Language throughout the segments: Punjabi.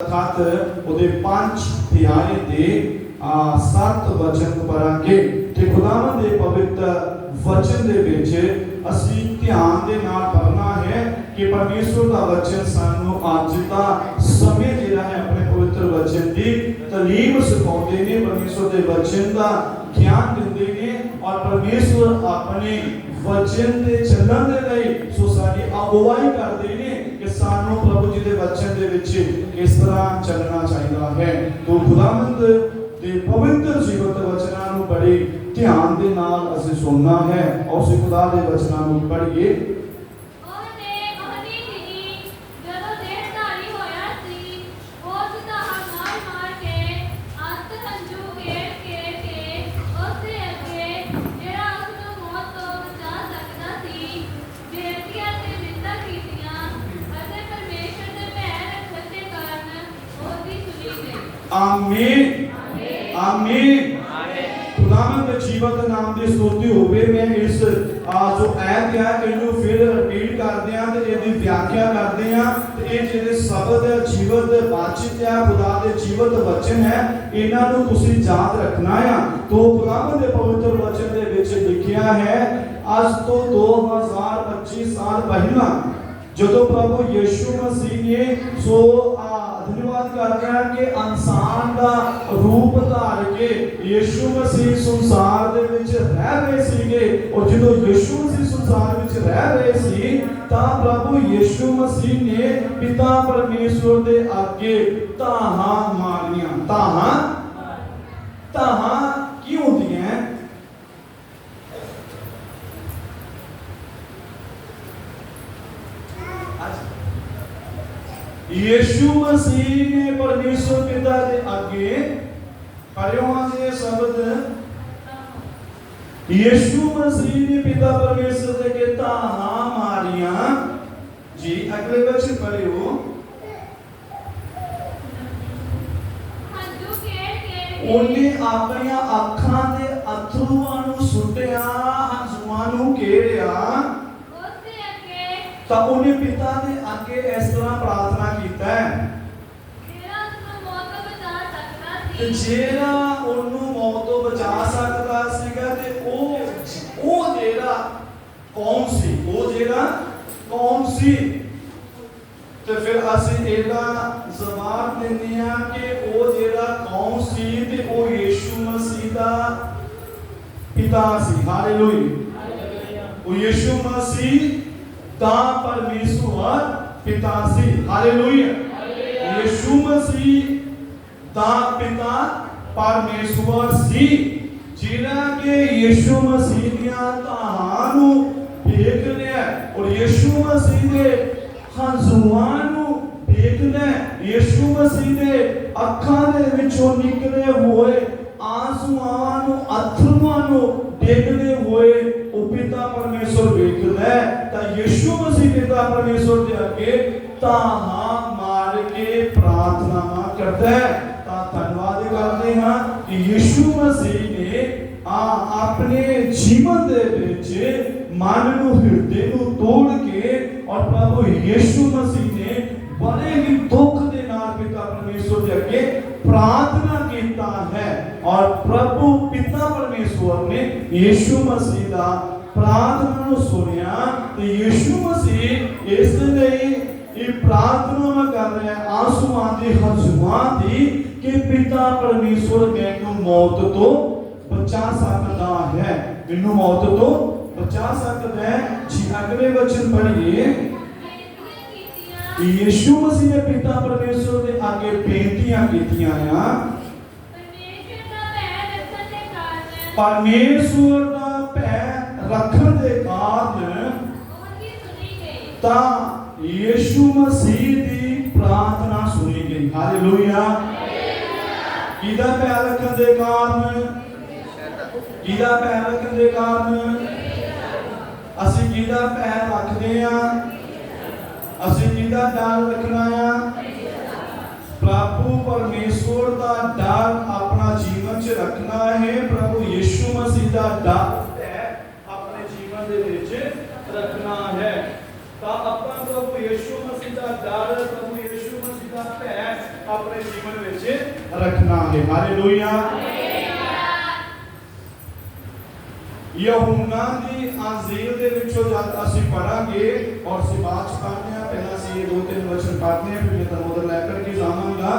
ਖਤ ਉਹਦੇ ਪੰਜ ਅਧਿਆਏ ਦੇ, ਆ, ਸੱਤ ਵਚਨ ਪੜਾਂਗੇ ਤੇ ਖੁਦਾਵੰਦ ਦੇ ਪਵਿੱਤਰ ਵਚਨ ਦੇ ਵਿੱਚ ਅਸੀਂ ਧਿਆਨ ਦੇ ਨਾਲ ਪੜਨਾ ਹੈ ਕਿ ਪਰਮੇਸ਼ਵਰ ਦਾ ਵਚਨ ਸਾਨੂੰ ਅੱਜ ਦਾ ਸਮੇਂ ਜਿਹੜਾ ਹੈ, ਆਪਣੇ ਪਵਿੱਤਰ ਵਚਨ ਦੀ ਤਾਲੀਮ ਸਿਖਾਉਂਦੇ ਨੇ ਪਰਮੇਸ਼ਵਰ ਦੇ ਵਚਨ ਦਾ ਗਿਆਨ ਦਿੰਦੇ ਨੇ ਔਰ ਪਰਮੇਸ਼ਵਰ ਆਪਣੇ ਵਚਨ ਦੇ ਚੱਲਣ ਦੇ ਲਈ ਸੋ ਸਾਡੀ ਅਗਵਾਈ ਕਰਦੇ ਨੇ ਕਿ ਸਾਨੂੰ ਪ੍ਰਭੂ ਜੀ ਦੇ ਵਚਨ ਦੇ ਵਿੱਚ ਇਸ ਤਰ੍ਹਾਂ ਚੱਲਣਾ ਚਾਹੀਦਾ ਹੈ। ਤੋ ਖੁਦਾਵੰਦ ਦੇ ਪਵਿੱਤਰ ਜੀਵਤ ਵਚਨਾਂ ਨੂੰ ਬੜੇ ਧਿਆਨ ਦੇ ਨਾਲ ਅਸੀਂ ਸੁਣਨਾ ਹੈ। ਔਰ ਖੁਦਾ ਦੇ ਵਚਨਾਂ ਨੂੰ ਪੜ੍ਹੀਏ ਉਹਨੇ ਉਹਦੀ ਧੀ ਜਦੋਂ ਦੇਹਧਾਰੀ ਹੋਇਆ ਸੀ ਉਸ ਦਾ ਮਾਰ ਮਾਰ ਕੇ ਅੰਤ ਹੰਝੂ ਗੇੜ ਕੇ ਕੇ ਉਸ ਦੇ ਅੱਗੇ ਜਿਹੜਾ ਉਸ ਨੂੰ ਮੌਤ ਤੋਂ ਬਚਾ ਸਕਦਾ ਸੀ ਬੇਨਤੀਆਂ ਤੇ ਨਿੰਦਾ ਕੀਤੀਆਂ ਅਤੇ ਪਰਮੇਸ਼ਰ ਦੇ ਭੈ ਰੱਖਣ ਦੇ ਕਾਰਨ ਉਹਦੀ ਸੁਣੀ ਗਈ ਆਮੀਨ। ਆਮੀਨ। ਖੁਦਾਵੰਦ ਦੇ ਜੀਵਤ ਨਾਮ ਦੀ ਸਤੁਤੀ ਹੋਵੇ ਮੈਂ ਇਸ ਜੋ ਐਤ ਹੈ, ਇਹਨੂੰ ਫਿਰ ਰਿਪੀਟ ਕਰਦੇ ਆ ਤੇ ਇਹਦੀ ਵਿਆਖਿਆ ਕਰਦੇ ਆ ਤੇ ਇਹ ਜਿਹੜੇ ਸ਼ਬਦ ਜੀਵਤ ਬਾਤਚੀਤ ਹੈ, ਖੁਦਾ ਦੇ ਜੀਵਤ ਵਚਨ ਹੈ, ਇਹਨਾਂ ਨੂੰ ਤੁਸੀਂ ਯਾਦ ਰੱਖਣਾ ਆ। ਤੋ ਖੁਦਾਵੰਦ ਦੇ ਪਵਿੱਤਰ ਵਚਨ ਦੇ ਵਿੱਚ ਲਿਖਿਆ ਹੈ, ਅੱਜ ਤੋਂ 2025 ਸਾਲ ਪਹਿਲਾਂ ਜਦੋਂ ਪ੍ਰਭੂ ਯੀਸ਼ੂ ਮਸੀਹ ਨੇ ਸੋ ਆ ਧੰਨਵਾਦ ਕਰਦਾ ਕਿ ਇਨਸਾਨ ਸੀਗੇ ਔਰ ਜਦੋਂ ਯੀਸ਼ੂ ਮਸੀਹ ਸੰਸਾਰ ਵਿੱਚ ਰਹਿ ਰਹੇ ਸੀ ਤਾਂ ਪ੍ਰਭੂ ਯੀਸ਼ੂ ਮਸੀਹ ਨੇ ਪਿਤਾ ਪਰਮੇਸ਼ਵਰ ਦੇ ਅੱਗੇ ਤਾਹਾਂ ਮਾਰੀਆਂ ਤਾਹਾਂ ਤਾਹਾਂ ਕੀ ਹੁੰਦੀਆਂ ਯੀਸ਼ੂ ਮਸੀਹ ਨੇ ਪਰਮੇਸ਼ਵਰ ਪਿਤਾ ਦੇ ਅੱਗੇ ਪੜਿਓ ਦੇ ਸ਼ਬਦ ਯੀਸ਼ੂ ਮਸੀਹ ਨੇ ਪਿਤਾ ਪਰਮੇਸ਼ਵਰ ਦੇ ਅੱਗੇ ਤਾਹਾਂ ਮਾਰੀਆਂ। ਜੀ ਅਗਲੇ ਵਚਨ ਪੜਿਓ ਉਹਨੇ ਆਪਣੀਆਂ ਅੱਖਾਂ ਦੇ ਅਥਰੂਆਂ ਨੂੰ ਸੁੱਟਿਆ ਹੰਝੂਆਂ ਨੂੰ ਘੇਰਿਆ। ਉਸ ਦੇ ਅੱਗੇ। ਤਾਂ ਉਹਨੇ ਪਿਤਾ ਦੇ ਅੱਗੇ ਇਸ ਤਰ੍ਹਾਂ ਪ੍ਰਾਰਥਨਾ ਕੀਤਾ ਹੈ। ਜਿਹੜਾ ਉਸ ਨੂੰ ਮੌਤ ਤੋਂ ਬਚਾ ਸਕਦਾ ਤੇ ਸੀ ਜਿਹੜਾ ਉਹਨੂੰ ਮੌਤ ਤੋਂ ਬਚਾ ਸਕਦਾ ਸੀਗਾ ਤੇ ਜਿਹੜਾ ਕੌਣ ਸੀ? ਉਹ ਜਿਹੜਾ ਕੌਣ ਸੀ? ਤੇ ਫਿਰ ਅਸੀਂ ਇਹਦਾ ਜਵਾਬ ਦਿੰਦੇ ਆ ਕਿ ਉਹ ਜਿਹੜਾ ਕੌਣ ਸੀ ਤੇ ਉਹ ਯੀਸ਼ੂ ਮਸੀਹ ਦਾ ਪਿਤਾ ਸੀ। ਹਾਲੇਲੂਇਆ ਉਹ ਯੀਸ਼ੂ ਮਸੀਹ ਦਾ ਪਰਮੇਸ਼ਵਰ ਪਿਤਾ ਸੀ। ਹਾਲੇਲੂਇਆ ਯੀਸ਼ੂ ਮਸੀਹ ਦਾ ਪਿਤਾ ਪਰਮੇਸ਼ਵਰ ਸੀ। जिन्होंने यीशु मसीह दिया ताहानू देख लिया और यीशु मसीह के हंजुआनू देख लिया यीशु मसीह के अखा दे निकले हुए, आंसुआं नु, अथरुआं नु देखदे होए ओ पिता परमेश्वर देखदा ता यीशु मसीह पिता परमेश्वर दे अगे ताहा मार के प्रार्थना करदा ता धन्यवाद करदे हाँ यीशु मसीह ਕਰਦੇ ਹਾਂ ਕਿ ਯੀਸ਼ੂ ਮਸੀਹ ਨੇ ਆ ਆਪਣੇ ਜੀਵਨ ਦੇ ਵਿੱਚ ਮਨ ਨੂੰ ਹਿਰਦੇ ਨੂੰ ਤੋੜ ਕੇ ਔਰ ਪ੍ਰਭੂ ਯੀਸ਼ੂ ਮਸੀਹ ਨੇ ਬੜੇ ਹੀ ਦੁੱਖ ਦੇ ਨਾਲ ਪਿਤਾ ਪਰਮੇਸ਼ਵਰ ਦੇ ਅੱਗੇ ਪ੍ਰਾਰਥਨਾ ਕੀਤਾ ਹੈ ਔਰ ਪ੍ਰਭੂ ਪਿਤਾ ਪਰਮੇਸ਼ਵਰ ਨੇ ਯੀਸ਼ੂ ਮਸੀਹ ਦਾ ਪ੍ਰਾਰਥਨਾ ਨੂੰ ਸੁਣਿਆ ਤੇ ਯੀਸ਼ੂ ਮਸੀਹ ਇਸ ਲਈ ਇਹ ਪ੍ਰਾਰਥਨਾ ਮੈਂ ਕਰ ਰਿਹਾ ਹਾਂ ਆਸਮਾਨ ਦੇ ਹੰਝੂਆਂ ਦੀ ਕਿ ਪਿਤਾ ਪਰਮੇਸ਼ਵਰ ਮੈਨੂੰ ਮੌਤ ਤੋਂ ਬਚਾ ਸਕਦਾ ਹੈ। ਮੈਨੂੰ ਮੌਤ ਤੋਂ ਬਚਾ ਸਕਦਾ ਹੈ ਜੀ। ਅਗਲੇ ਵਚਨ ਪੜ੍ਹੀਏ। ਬੇਨਤੀਆਂ ਮਸੀਹ ਨੇ ਪਿਤਾ ਪਰਮੇਸ਼ਵਰ ਦੇ ਅੱਗੇ ਬੇਨਤੀਆਂ ਕੀਤੀਆਂ ਆ। ਪਰਮੇਸ਼ਰ ਦਾ ਭੈ ਰੱਖਣ ਦੇ ਕਾਰਨ ਤਾਂ ਯੀਸ਼ੂ ਮਸੀਹ ਦੀ ਪ੍ਰਾਰਥਨਾ ਸੁਣੀ ਗਈ। ਹਾਲੇਲੂਇਆ ਕਿਹਦਾ ਭੈ ਰੱਖਣ ਦੇ ਕਾਰਨ ਕਿਹਦਾ ਭੈ ਰੱਖਣ ਦੇ ਕਾਰਨ ਅਸੀਂ ਕਿਹਦਾ ਭੈ ਰੱਖਦੇ ਆ ਅਸੀਂ ਕਿਹਦਾ ਡਰ ਰੱਖਣਾ ਆ ਪ੍ਰਭੂ ਪਰਮੇਸ਼ਵਰ ਦਾ ਡਰ ਆਪਣਾ ਜੀਵਨ 'ਚ ਰੱਖਣਾ ਹੈ ਪ੍ਰਭੂ ਯੀਸ਼ੂ ਮਸੀਹ ਦਾ ਡਰ ਹੈ ਆਪਣੇ ਜੀਵਨ ਦੇ ਵਿੱਚ ਰੱਖਣਾ ਹੈ ਤਾਂ ਆਪਾਂ ਪ੍ਰਭੂ ਯੀਸ਼ੂ ਮਸੀਹ ਦਾ ਡਰ ਪ੍ਰਭੂ ਯੀਸ਼ੂ ਮਸੀਹ ਦਾ ਦਾ ਭੈ ਆਪਣੇ ਜੀਵਨ ਵਿੱਚ ਰੱਖਣਾ ਹੈ ਹਾਲੇਲੂਇਆ ਯਹੂਨਾ ਦੀ ਅੰਜੀਲ ਦੇ ਵਿੱਚੋਂ ਜਦ ਅਸੀਂ ਪੜਾਂਗੇ ਔਰ ਅਸੀਂ ਬਾਅਦ ਚ ਪੜ੍ਹਦੇ ਹਾਂ ਪਹਿਲਾਂ ਅਸੀਂ ਇਹ ਦੋ ਤਿੰਨ ਵਚਨ ਪੜ੍ਹਦੇ ਹਾਂ ਫਿਰ ਮੈਂ ਤੁਹਾਨੂੰ ਉਧਰ ਲੈ ਕਰਕੇ ਜਾਵਾਂਗਾ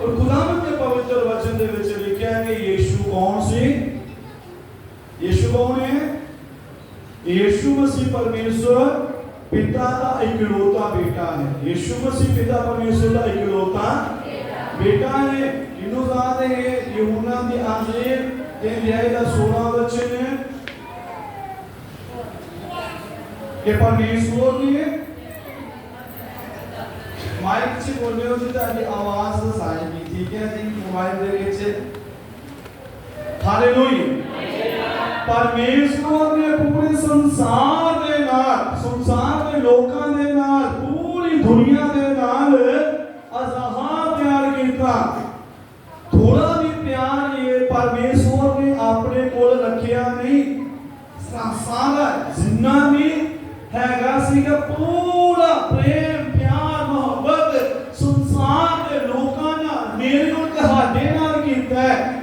ਔਰ ਖੁਦਾਵੰਦ ਦੇ ਪਵਿੱਤਰ ਵਚਨ ਦੇ ਵਿੱਚ ਲਿਖਿਆ ਹੈ ਕਿ ਯੀਸ਼ੂ ਕੌਣ ਸੀ ਯੀਸ਼ੂ ਕੌਣ ਹੈ ਯੀਸ਼ੂ ਮਸੀਹ ਪਰਮੇਸ਼ਵਰ ਪਿਤਾ ਦਾ ਇਕਲੌਤਾ ਬੇਟਾ ਹੈ ਯੀਸ਼ੂ ਮਸੀਹ ਪਿਤਾ ਪਰਮੇਸ਼ਵਰ ਦਾ ਇਕਲੌਤਾ ਬੇਟਾ ਹੈ ਇਹਨੂੰ ਜਾਣਦੇ ਹੈ ਯਹੂਨਾ ਦੀ ਅੰਜੀਲ ਤੇ ਅਧਿਆਇ ਦਾ 16 ਵਚਨ ਹੈ ਕਿ ਮਾਈਕ 'ਚ ਬੋਲਿਓ ਜੀ ਤੁਹਾਡੀ ਆਵਾਜ਼ ਸਾਂਝੀ ਠੀਕ ਹੈ ਜੀ ਮੋਬਾਈਲ ਦੇ ਵਿੱਚ। ਹਾਲੇਲੂਇਆ ਪਰਮੇਸ਼ਵਰ ਨੇ ਪੂਰੇ ਸੰਸਾਰ ਦੇ ਨਾਲ, ਸੰਸਾਰ ਦੇ ਲੋਕਾਂ ਦੇ ਨਾਲ, ਪੂਰੀ ਦੁਨੀਆ ਦੇ ਨਾਲ ਅਜ਼ਹਾ ਪਿਆਰ ਕੀਤਾ।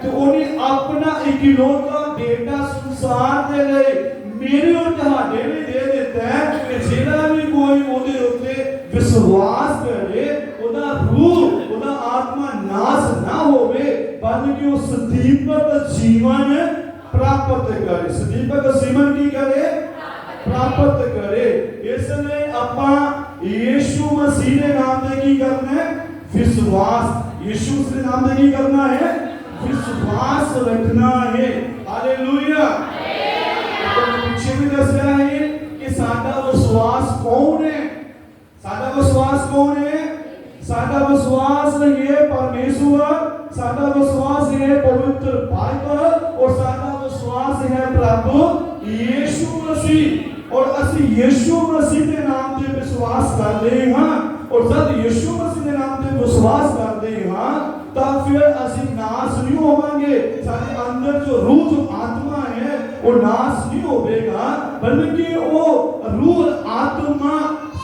ਤੇ ਉਹਨੇ ਆਪਣਾ ਇਕਲੌਤਾ ਬੇਟਾ ਸੰਸਾਰ ਦੇ ਲਈ ਮੇਰੇ ਔਰ ਤੁਹਾਡੇ ਲਈ ਦੇ ਦਿੱਤਾ ਹੈ ਕਿ ਜਿਹੜਾ ਵੀ ਕੋਈ ਉਹਦੇ ਉੱਤੇ ਵਿਸ਼ਵਾਸ ਕਰੇ ਉਹਦਾ ਰੂਹ ਉਹਦਾ ਆਤਮਾ ਨਾਸ ਨਾ ਹੋਵੇ ਬਲਕਿ ਉਹ ਸਦੀਪਤ ਜੀਵਨ ਪ੍ਰਾਪਤ ਕਰੇ ਸਦੀਪਤ ਜੀਵਨ ਕੀ ਕਰੇ ਪ੍ਰਾਪਤ ਕਰੇ ਇਸ ਲਈ ਆਪਾਂ ਯੀਸ਼ੂ ਮਸੀਹ ਦੇ ਨਾਮ ਤੇ ਕੀ ਕਰਨਾ ਹੈ ਵਿਸ਼ਵਾਸ ਯੀਸ਼ੂ ਮਸੀਹ ਦੇ ਨਾਮ ਤੇ ਕੀ ਕਰਨਾ ਹੈ विश्वास रखना है। हालेलुया। तो पीछे भी दस रहा है कि सादा विश्वास कौन है? साधा विश्वास कौन है? सादा विश्वास ये परमेश्वर साधा विश्वास है पवित्र बाइबल और सादा विश्वास है प्रभु यीशु मसीह। ਔਰ ਅਸੀਂ ਯੀਸ਼ੂ ਮਸੀਹ ਦੇ ਨਾਮ ਤੇ ਵਿਸ਼ਵਾਸ ਕਰਦੇ ਹਾਂ ਔਰ ਜਦ ਯੀਸ਼ੂ ਮਸੀਹ ਦੇ ਨਾਮ ਤੇ ਵਿਸ਼ਵਾਸ ਕਰਦੇ ਹਾਂ ਤਾਂ ਫਿਰ ਅਸੀਂ ਨਾਸ ਨਹੀਂ ਹੋਵਾਂਗੇ ਸਾਡੇ ਅੰਦਰ ਜੋ ਰੂਹ ਜੋ ਆਤਮਾ ਹੈ ਉਹ ਨਾਸ ਨਹੀਂ ਹੋਵੇਗਾ ਬਲਕਿ ਉਹ ਰੂਹ ਆਤਮਾ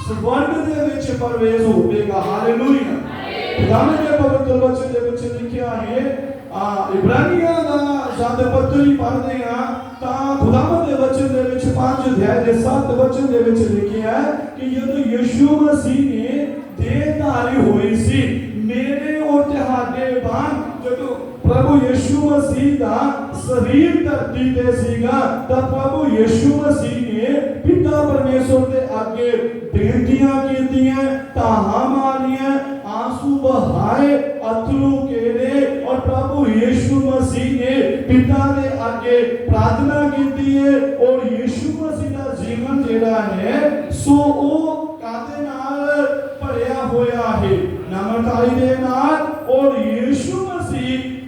ਸਵਰਗ ਦੇ ਵਿੱਚ ਪ੍ਰਵੇਸ਼ ਹੋਵੇਗਾ ਹਾਲੇਲੂਇਆ ਖੁਦਾਵੰਦ ਦੇ ਪਵਿੱਤਰ ਵਚਨ ਦੇ ਵਿੱਚ ਲਿਖਿਆ ਹੈ ਆ ਇਬਰਾਨੀਆਂ ਦਾ ਜਦ ਪੱਤਰੀ ਪੜ੍ਹਦੇ ਆ ਤਾਂ ਖੁਦਾਵੰਦ ਦੇ ਵਚਨ ਦੇ ਵਿੱਚ 5 ਅਧਿਆਇ ਦੇ 7 ਵਚਨ ਦੇ ਵਿੱਚ ਲਿਖਿਆ ਹੈ ਕਿ ਜਦੋਂ ਯਿਸੂ ਮਸੀਹ ਨੇ ਦੇਹ ਧਾਰੀ ਹੋਈ ਸੀ ਮੇਰੇ ਔਰ ਤੁਹਾਡੇ ਵਾਂਗ ਜਦੋਂ ਪ੍ਰਭੂ ਯਿਸੂ ਮਸੀਹ ਦਾ ਸਰੀਰ ਧਰਤੀ ਤੇ ਸੀਗਾ ਤਾਂ ਪ੍ਰਭੂ ਯਿਸੂ ਮਸੀਹ ਨੇ ਪਿਤਾ ਪਰਮੇਸ਼ਵਰ ਦੇ ਅੱਗੇ ਬੇਨਤੀਆਂ ਕੀਤੀਆਂ ਤਾਹਾਂ ਮਾਰੀਆਂ ਆਂਸੂ ਬਹਾਏ ਅਥਰੂ ਕੇਰੇ ਔਰ ਪ੍ਰਭੂ ਯਿਸੂ ਮਸੀਹ ਨੇ ਪਿਤਾ ਦੇ ਅੱਗੇ ਪ੍ਰਾਰਥਨਾ ਕੀਤੀ ਹੈ ਔਰ ਯਿਸੂ ਮਸੀਹ ਦਾ ਜੀਵਨ ਜਿਹੜਾ ਹੈ, ਸੋ ਉਹ ਕਾਦੇ ਨਾਲ ਭਰਿਆ ਹੋਇਆ ਹੈ? ਨਮਰਤਾਈ ਦੇ ਨਾਲ, ਔਰ ਯਿਸੂ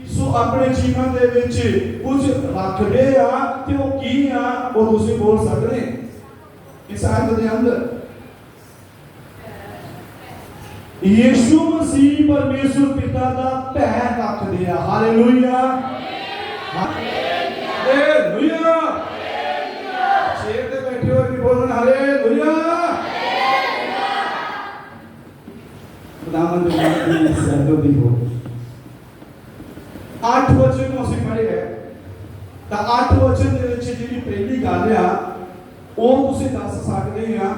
ਸੋ ਆਪਣੇ ਜੀਵਨ ਦੇ ਵਿੱਚ ਕੁਝ ਰੱਖਦੇ ਆ ਤੇ ਉਹ ਕੀ ਆ, ਉਹ ਤੁਸੀਂ ਬੋਲ ਸਕਦੇ ਇਸ ਆਇਤ ਦੇ ਅੰਦਰ ਯੀਸ਼ੂ ਮਸੀਹ ਪਰਮੇਸ਼ਵਰ ਪਿਤਾ ਦਾ ਭੈ ਰੱਖਦੇ ਆ। ਹਾਲੇਲੂਇਆ। ਹਾਲੇਲੂਇਆ। ਸ਼ੇਰ ਤੇ ਬੈਠੇ ਹੋਏ ਵੀ ਬੋਲਣ, ਹਾਲੇਲੂਇਆ। ਖੁਦਾਵੰਦ ਦੀ ਸਰਦੋ ਦੀ ਹੋ ਅੱਠ ਵਚਨ ਨੂੰ ਅਸੀਂ ਪੜ੍ਹੇ ਹੈ ਤਾਂ ਅੱਠ ਵਚਨ ਦੇ ਵਿੱਚ ਜਿਹੜੀ ਪਹਿਲੀ ਗੱਲ ਆ, ਉਹ ਤੁਸੀਂ ਦੱਸ ਸਕਦੇ ਆ।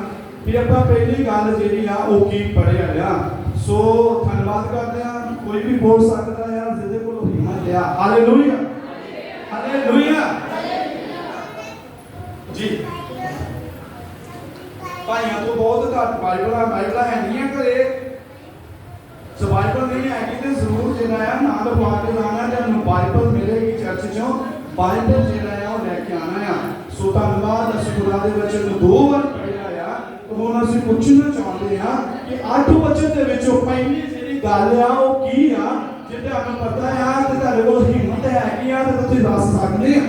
ਵੀ ਆਪਾਂ ਪਹਿਲੀ ਗੱਲ ਜਿਹੜੀ ਆ, ਉਹ ਕੀ ਪੜ੍ਹਿਆ ਆ? ਸੋ ਧੰਨਵਾਦ ਕਰਦੇ ਆ, ਕੋਈ ਵੀ ਬੋਲ ਸਕਦਾ ਆ, ਜਿਹਦੇ ਕੋਲ ਹਿੰਮਤ ਆ। ਹਾਲੇਲੂਇਆ ਹਾਲੇਲੂਇਆ ਜੀ। ਭਾਈਆਂ, ਤੋਂ ਬਹੁਤ ਘੱਟ ਬਾਈਬਲਾਂ ਬਾਈਬਲਾਂ ਹੈ ਨਹੀਂ ਘਰੇ। ਸੋ ਬਾਈਬਲ ਨਹੀਂ ਹੈਗੀ ਤੇ ਜ਼ਰੂਰ ਜਿਹੜਾ ਆ, ਨਾਲ ਲਵਾ ਕੇ ਲਾਣਾ ਜਾਂ ਬਾਈਬਲ ਮਿਲੇਗੀ ਚਰਚ ਚੋਂ ਬਾਈਬਲ ਜਿਹੜਾ ਆ, ਉਹ ਲੈ ਕੇ ਆਣਾ ਆ। ਸੋ ਧੰਨਵਾਦ, ਅਸੀਂ ਖੁਦਾ ਦੇ ਵਚਨ ਨੂੰ ਦੋ ਵਾਰ ਪੜ੍ਹਿਆ ਹੁਣ ਅਸੀਂ ਪੁੱਛਣਾ ਚਾਹੁੰਦੇ ਹਾਂ ਕਿ ਅੱਠ ਵਚਨ ਦੇ ਵਿੱਚੋਂ ਪਹਿਲੀ ਜਿਹੜੀ ਗੱਲ ਆ, ਉਹ ਕੀ ਆ? ਜੇ ਤੁਹਾਨੂੰ ਪਤਾ ਆ ਤੇ ਤੁਹਾਡੇ ਕੋਲ ਹਿੰਮਤ ਹੈਗੀ ਆ ਤਾਂ ਤੁਸੀਂ ਦੱਸ ਸਕਦੇ ਆ।